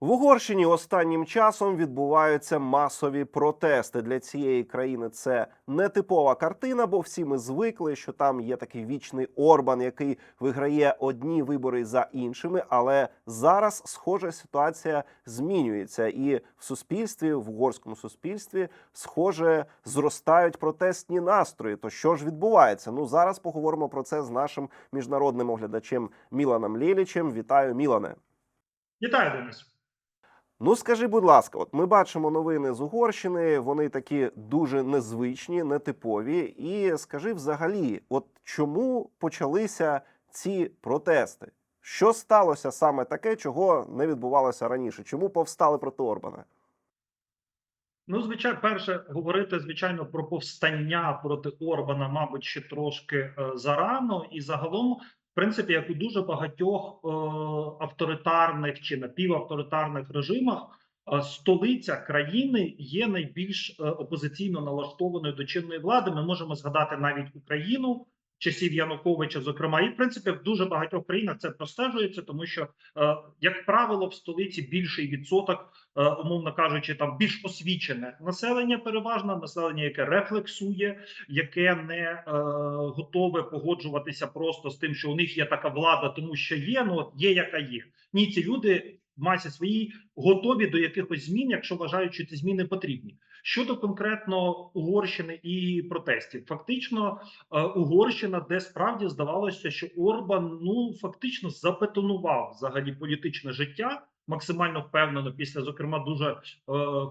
В Угорщині останнім часом відбуваються масові протести. Для цієї країни це нетипова картина, бо всі ми звикли, що там є такий вічний Орбан, який виграє одні вибори за іншими. Але зараз схожа ситуація змінюється, і в суспільстві, в угорському суспільстві, схоже, зростають протестні настрої. То що ж відбувається? Ну зараз поговоримо про це з нашим міжнародним оглядачем Міланом Лєлічем. Вітаю, Мілане. Вітаю, Денис. Ну, скажи, будь ласка, от ми бачимо новини з Угорщини, вони такі дуже незвичні, нетипові. І скажи взагалі, от чому почалися ці протести? Що сталося саме таке, чого не відбувалося раніше? Чому повстали проти Орбана? Ну, звичайно, перше говорити звичайно про повстання проти Орбана, мабуть, ще трошки е, зарано, і загалом, принципі, як у дуже багатьох е, авторитарних чи напівавторитарних режимах, е, столиця країни є найбільш е, опозиційно налаштованою до чинної влади. Ми можемо згадати навіть Україну. Часів Януковича, зокрема, і в принципі в дуже багатьох країнах це простежується, тому що, е, як правило, в столиці більший відсоток е, умовно кажучи, там більш освічене населення, переважно населення, яке рефлексує, яке не е, готове погоджуватися просто з тим, що у них є така влада, тому що є, ну є яка є. Ні, ці люди в масі своїй готові до якихось змін, якщо вважають, що ці зміни потрібні. Щодо конкретно Угорщини і протестів, фактично е, Угорщина, де справді здавалося, що Орбан ну фактично забетонував взагалі політичне життя максимально впевнено після, зокрема, дуже е,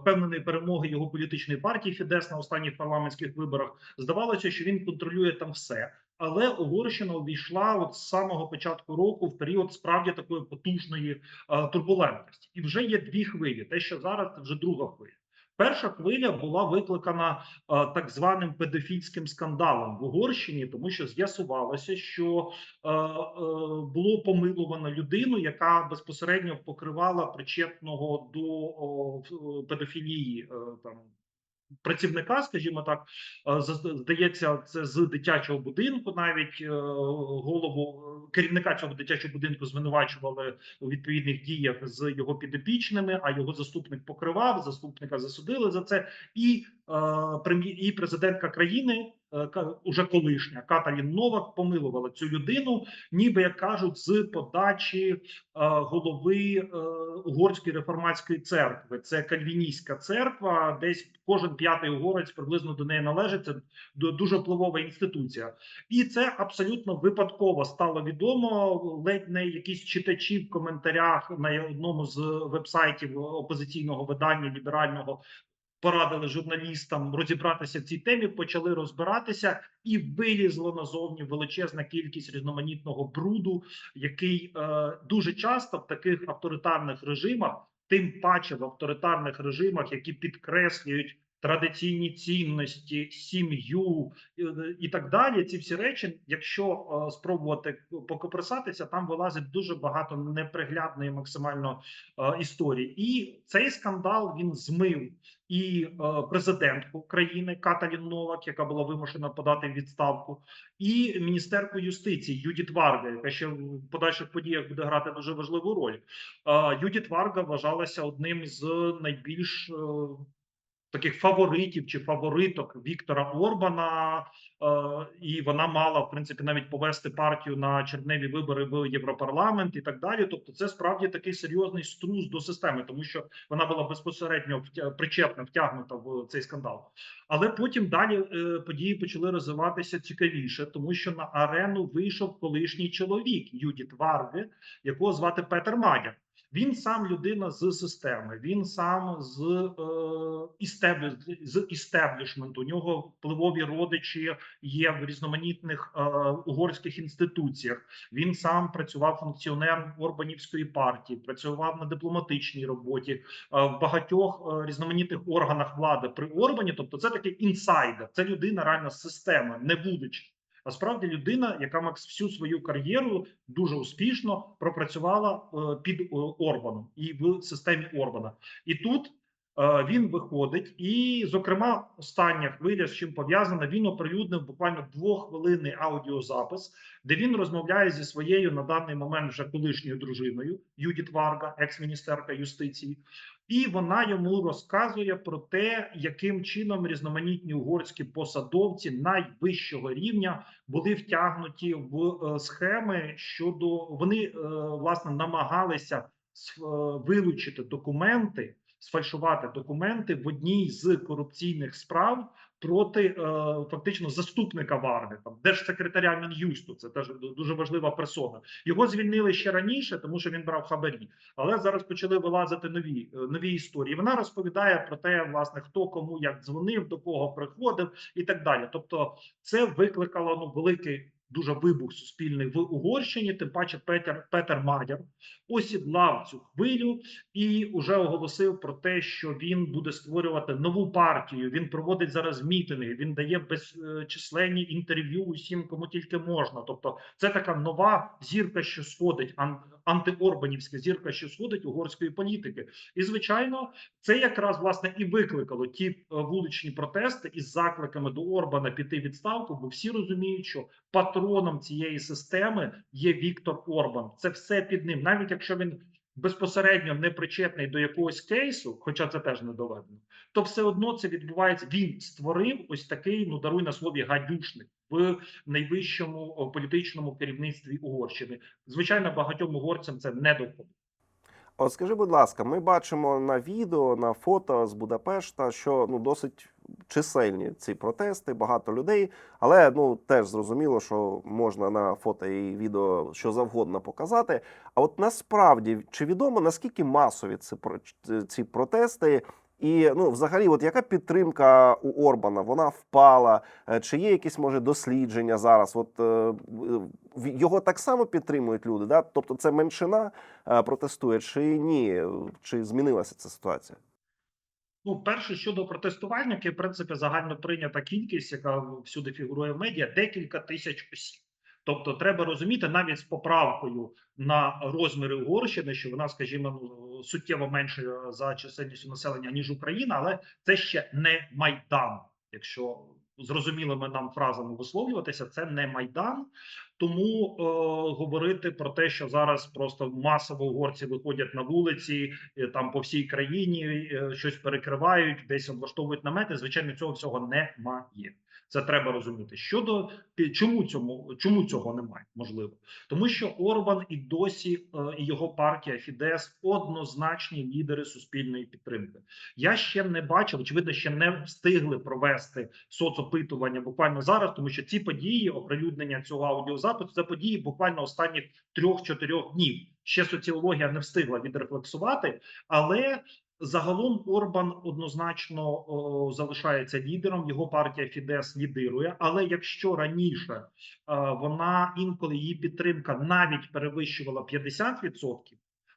впевненої перемоги його політичної партії Фідес на останніх парламентських виборах. Здавалося, що він контролює там все. Але Угорщина увійшла от з самого початку року в період справді такої потужної е, турбулентності, і вже є дві хвилі. Те, що зараз це вже друга хвиля. Перша хвиля була викликана е, так званим педофільським скандалом в Угорщині, тому що з'ясувалося, що е, е, було помилувано людину, яка безпосередньо покривала причетного до о, педофілії е, там. Працівника, скажімо так, е, здається, це з дитячого будинку. Навіть е, голову е, керівника цього дитячого будинку звинувачували у відповідних діях з його підопічними, а його заступник покривав. Заступника засудили за це, і і президентка країни, уже колишня Каталін Новак, помилувала цю людину, ніби як кажуть, з подачі е, голови е, угорської реформатської церкви. Це кальвіністська церква. Десь кожен п'ятий угорець приблизно до неї належить. Це дуже впливова інституція, і це абсолютно випадково стало відомо. Ледь не якісь читачі в коментарях на одному з вебсайтів опозиційного видання ліберального. Порадили журналістам розібратися в цій темі, почали розбиратися, і вилізло назовні величезна кількість різноманітного бруду, який е, дуже часто в таких авторитарних режимах, тим паче в авторитарних режимах, які підкреслюють традиційні цінності, сім'ю е, і так далі. Ці всі речі, якщо е, спробувати покопирсатися, там вилазить дуже багато неприглядної максимально е, історії, і цей скандал він змив і президентку країни Каталін Новак, яка була вимушена подати відставку, і міністерку юстиції Юдіт Варга, яка ще в подальших подіях буде грати дуже важливу роль. Юдіт Варга вважалася одним з найбільш таких фаворитів чи фавориток Віктора Орбана, е, і вона мала в принципі навіть повести партію на червневі вибори в Європарламент і так далі. Тобто, це справді такий серйозний струс до системи, тому що вона була безпосередньо причетна, втягнута в цей скандал. Але потім далі е, події почали розвиватися цікавіше, тому що на арену вийшов колишній чоловік Юдіт Варги, якого звати Петер Мадяр. Він сам людина з системи, він сам з е, істеблі, з істеблішменту. У нього впливові родичі є в різноманітних е, угорських інституціях. Він сам працював функціонером Орбанівської партії, працював на дипломатичній роботі е, в багатьох е, різноманітних органах влади при Орбані. Тобто, це такий інсайдер. Це людина реально з системи, не будучи. Насправді людина, яка Макс всю свою кар'єру дуже успішно пропрацювала е, під е, Орбаном і в системі Орбана. І тут Він виходить, і, зокрема, остання хвиля, з чим пов'язана, він оприлюднив буквально двоххвилинний аудіозапис, де він розмовляє зі своєю на даний момент вже колишньою дружиною Юдіт Варга, екс-міністерка юстиції, і вона йому розказує про те, яким чином різноманітні угорські посадовці найвищого рівня були втягнуті в е, схеми щодо вони е, власне намагалися е, вилучити документи, сфальшувати документи в одній з корупційних справ проти е, фактично заступника Варги, там держсекретаря Мін'юсту. Це теж дуже важлива персона. Його звільнили ще раніше, тому що він брав хабарі. Але зараз почали вилазити нові е, нові історії. Вона розповідає про те, власне, хто кому як дзвонив, до кого приходив і так далі. Тобто, це викликало ну великий дуже вибух суспільний в Угорщині. Тим паче, Петер Петер Мадяр осідлав цю хвилю і вже оголосив про те, що він буде створювати нову партію. Він проводить зараз мітинги. Він дає безчисленні інтерв'ю усім, кому тільки можна. Тобто, це така нова зірка, що сходить, антиорбанівська зірка, що сходить угорської політики. І звичайно, це якраз власне і викликало ті е, вуличні протести із закликами до Орбана піти відставку, бо всі розуміють, що патроном цієї системи є Віктор Орбан. Це все під ним, навіть якщо він безпосередньо не причетний до якогось кейсу, хоча це теж не доведено, то все одно це відбувається. Він створив ось такий, ну даруй на слові гадюшник в найвищому політичному керівництві Угорщини. Звичайно, багатьом угорцям це не доходить. От скажи, будь ласка, ми бачимо на відео, на фото з Будапешта, що ну досить чисельні ці протести, багато людей. Але ну теж зрозуміло, що можна на фото і відео що завгодно показати. А от насправді чи відомо наскільки масові ці ці протести? І ну, взагалі, от яка підтримка у Орбана? Вона впала? Е, Чи є якісь може дослідження зараз? От е, його так само підтримують люди, да? Тобто це меншина е, протестує, чи ні? Чи змінилася ця ситуація? Ну, перше щодо протестування, яке в принципі загально прийнята кількість, яка всюди фігурує в медіа, декілька тисяч осіб. Тобто, треба розуміти навіть з поправкою на розміри Угорщини, що вона, скажімо, ну суттєво менше за чисельністю населення ніж Україна, але це ще не майдан. Якщо зрозумілими нам фразами висловлюватися, це не майдан. Тому е, говорити про те, що зараз просто масово угорці виходять на вулиці, е, там по всій країні е, щось перекривають, десь облаштовують намети. Звичайно, цього всього немає. Це треба розуміти. Щодо чому цьому чому цього немає? Можливо, тому що Орбан і досі е, і його партія Фідес однозначні лідери суспільної підтримки. Я ще не бачив, очевидно, ще не встигли провести соцопитування буквально зараз, тому що ці події, оприлюднення цього аудіозапису, це події буквально останніх трьох-чотирьох днів. Ще соціологія не встигла відрефлексувати, але загалом Орбан однозначно о, залишається лідером. Його партія Фідес лідирує. Але якщо раніше о, вона інколи її підтримка навіть перевищувала 50%,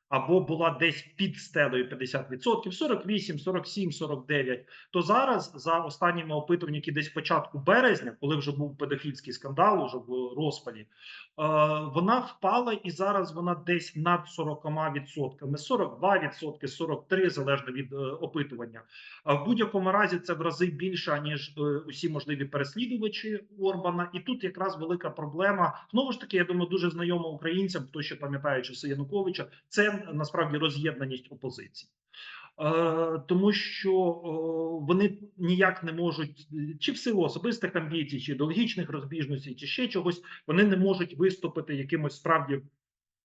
або була десь під стелею 50%, 48, 47, 49, то зараз за останніми опитуваннями, які десь початку березня, коли вже був педофільський скандал, уже в розпалі, е, вона впала і зараз вона десь над 40%, 42%, 43%, залежно від е, опитування. В будь-якому разі це в рази більше ніж е, усі можливі переслідувачі Орбана. І тут якраз велика проблема. Знову ж таки, я думаю, дуже знайома українцям, хто ще пам'ятає часи Януковича. Це насправді роз'єднаність опозиції. Е, тому що е, вони ніяк не можуть, чи в силу особистих амбіцій, чи ідеологічних розбіжностей, чи ще чогось, вони не можуть виступити якимось справді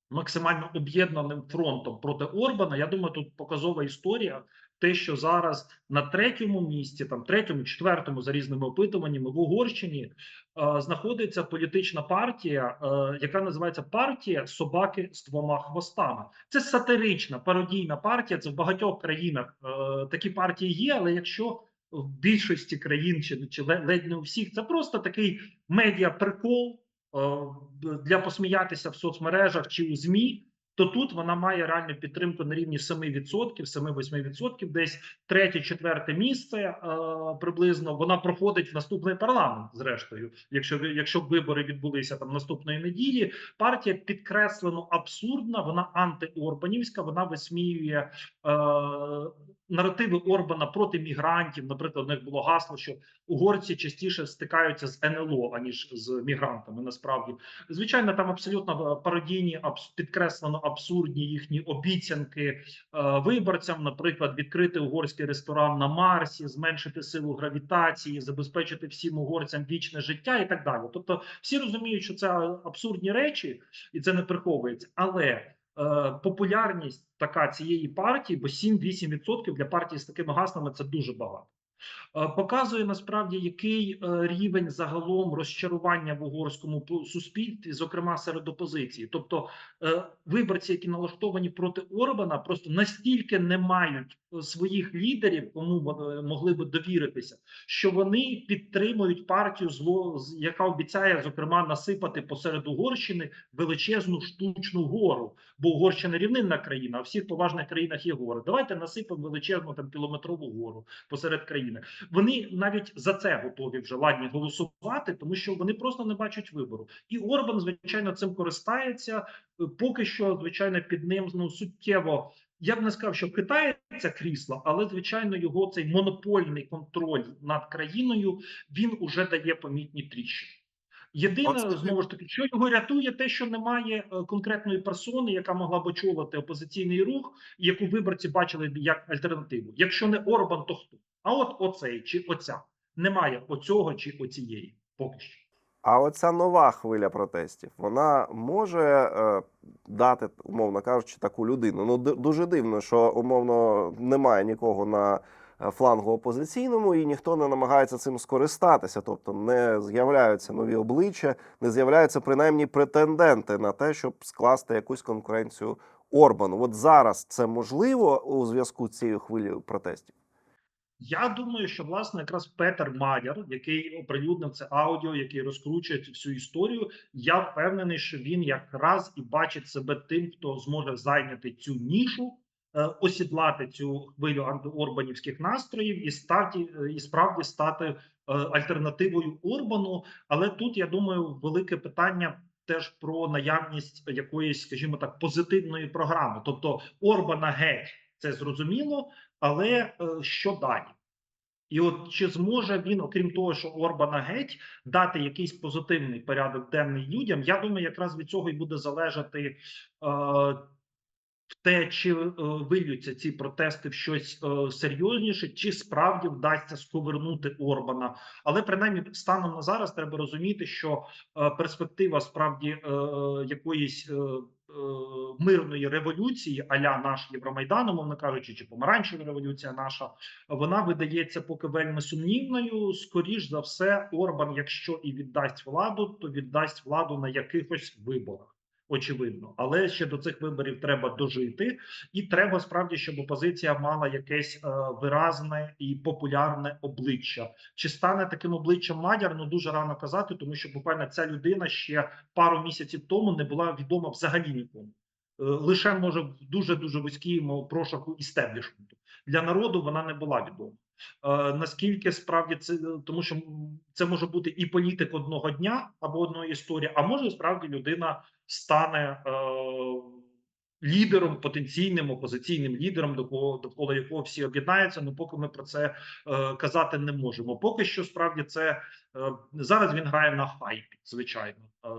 максимально об'єднаним фронтом проти Орбана. Я думаю, тут показова історія. Те, що зараз на третьому місці, там третьому, четвертому за різними опитуваннями в Угорщині е, знаходиться політична партія, е, яка називається партія собаки з двома хвостами. Це сатирична пародійна партія. Це в багатьох країнах е, такі партії є. Але якщо в більшості країн чи, чи ледь не у всіх, це просто такий медіа-прикол е, для посміятися в соцмережах чи у ЗМІ. То тут вона має реальну підтримку на рівні 7%, 7-8%, десь третє, четверте місце е, приблизно. Вона проходить в наступний парламент. Зрештою, якщо якщо вибори відбулися там наступної неділі, партія підкреслено абсурдна. Вона антиорбанівська. Вона висміює е, наративи Орбана проти мігрантів. Наприклад, у них було гасло, що угорці частіше стикаються з НЛО аніж з мігрантами. Насправді, звичайно, там абсолютно пародійні, абс- підкреслено абсурдні їхні обіцянки е, виборцям, наприклад, відкрити угорський ресторан на Марсі, зменшити силу гравітації, забезпечити всім угорцям вічне життя і так далі. Тобто, всі розуміють, що це абсурдні речі, і це не приховується, але е, популярність така цієї партії, бо 7-8% для партії з такими гаслами це дуже багато. Е, Показує насправді, який е, рівень загалом розчарування в угорському суспільстві, зокрема серед опозиції. Тобто е, виборці, які налаштовані проти Орбана, просто настільки не мають е, своїх лідерів, кому вони могли би довіритися, що вони підтримують партію зло, яка обіцяє зокрема насипати посеред Угорщини величезну штучну гору. Бо Угорщина рівнинна країна, а в всіх поважних країнах є гори. Давайте насипемо величезну там кілометрову гору посеред країни. Вони навіть за це готові вже ладні голосувати, тому що вони просто не бачать вибору. І Орбан, звичайно, цим користається. Е, Поки що, звичайно, під ним ну суттєво. Я б не сказав, що хитається крісло, але звичайно його цей монопольний контроль над країною він уже дає помітні тріщини. Єдине, знову ж таки, що його рятує, те, що немає е, конкретної персони, яка могла б очолити опозиційний рух, яку виборці бачили б як альтернативу. Якщо не Орбан, то хто? А от оцей чи оця немає оцього чи оцієї поки що. А оця нова хвиля протестів, вона може е, дати, умовно кажучи, таку людину. Ну дуже дивно, що умовно немає нікого на е, флангу опозиційному, і ніхто не намагається цим скористатися. Тобто не з'являються нові обличчя, не з'являються принаймні претенденти на те, щоб скласти якусь конкуренцію Орбану. От зараз це можливо у зв'язку з цією хвилею протестів. Я думаю, що власне якраз Петер Мадяр, який оприлюднив це аудіо, який розкручує всю історію. Я впевнений, що він якраз і бачить себе тим, хто зможе зайняти цю нішу, е, осідлати цю хвилю антиорбанівських настроїв і статі е, і справді стати е, альтернативою Орбану. Але тут я думаю, велике питання. Теж про наявність якоїсь, скажімо так, позитивної програми, тобто Орбана геть, це зрозуміло, але е, що далі? І от чи зможе він, окрім того, що Орбана геть, дати якийсь позитивний порядок денний людям? Я думаю, якраз від цього і буде залежати е, те, чи е, вилються ці протести в щось е, серйозніше, чи справді вдасться сковернути Орбана. Але принаймні станом на зараз треба розуміти, що е, перспектива справді е, якоїсь. е, е, Мирної революції, аля наш Євромайдан, умовно кажучи, чи помаранчева революція наша, вона видається поки вельми сумнівною. Скоріш за все, Орбан, якщо і віддасть владу, то віддасть владу на якихось виборах. Очевидно, але ще до цих виборів треба дожити, і треба справді, щоб опозиція мала якесь е, виразне і популярне обличчя. Чи стане таким обличчям Мадяр? Ну дуже рано казати, тому що буквально ця людина ще пару місяців тому не була відома взагалі нікому. Е, лише може в дуже дуже вузькому прошаку істеблішменту. Для народу вона не була відома. Е, наскільки справді це тому, що це може бути і політик одного дня або одної історії, а може справді людина стане е, лідером, потенційним опозиційним лідером, до кого довкола якого всі об'єднаються. Ну поки ми про це е, казати не можемо. Поки що справді це е, зараз він грає на хайпі, звичайно. Е,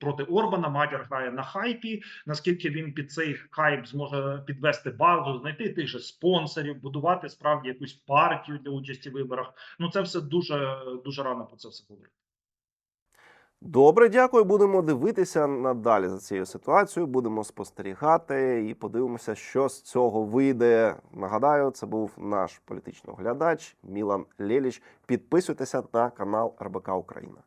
проти Орбана Мадяр грає на хайпі. Наскільки він під цей хайп зможе підвести базу, знайти тих же спонсорів, будувати справді якусь партію для участі в виборах. Ну це все дуже дуже рано про це все говорити. Добре, дякую. Будемо дивитися надалі за цією ситуацією. Будемо спостерігати і подивимося, що з цього вийде. Нагадаю, це був наш політичний оглядач Мілан Лєліч. Підписуйтеся на канал РБК Україна.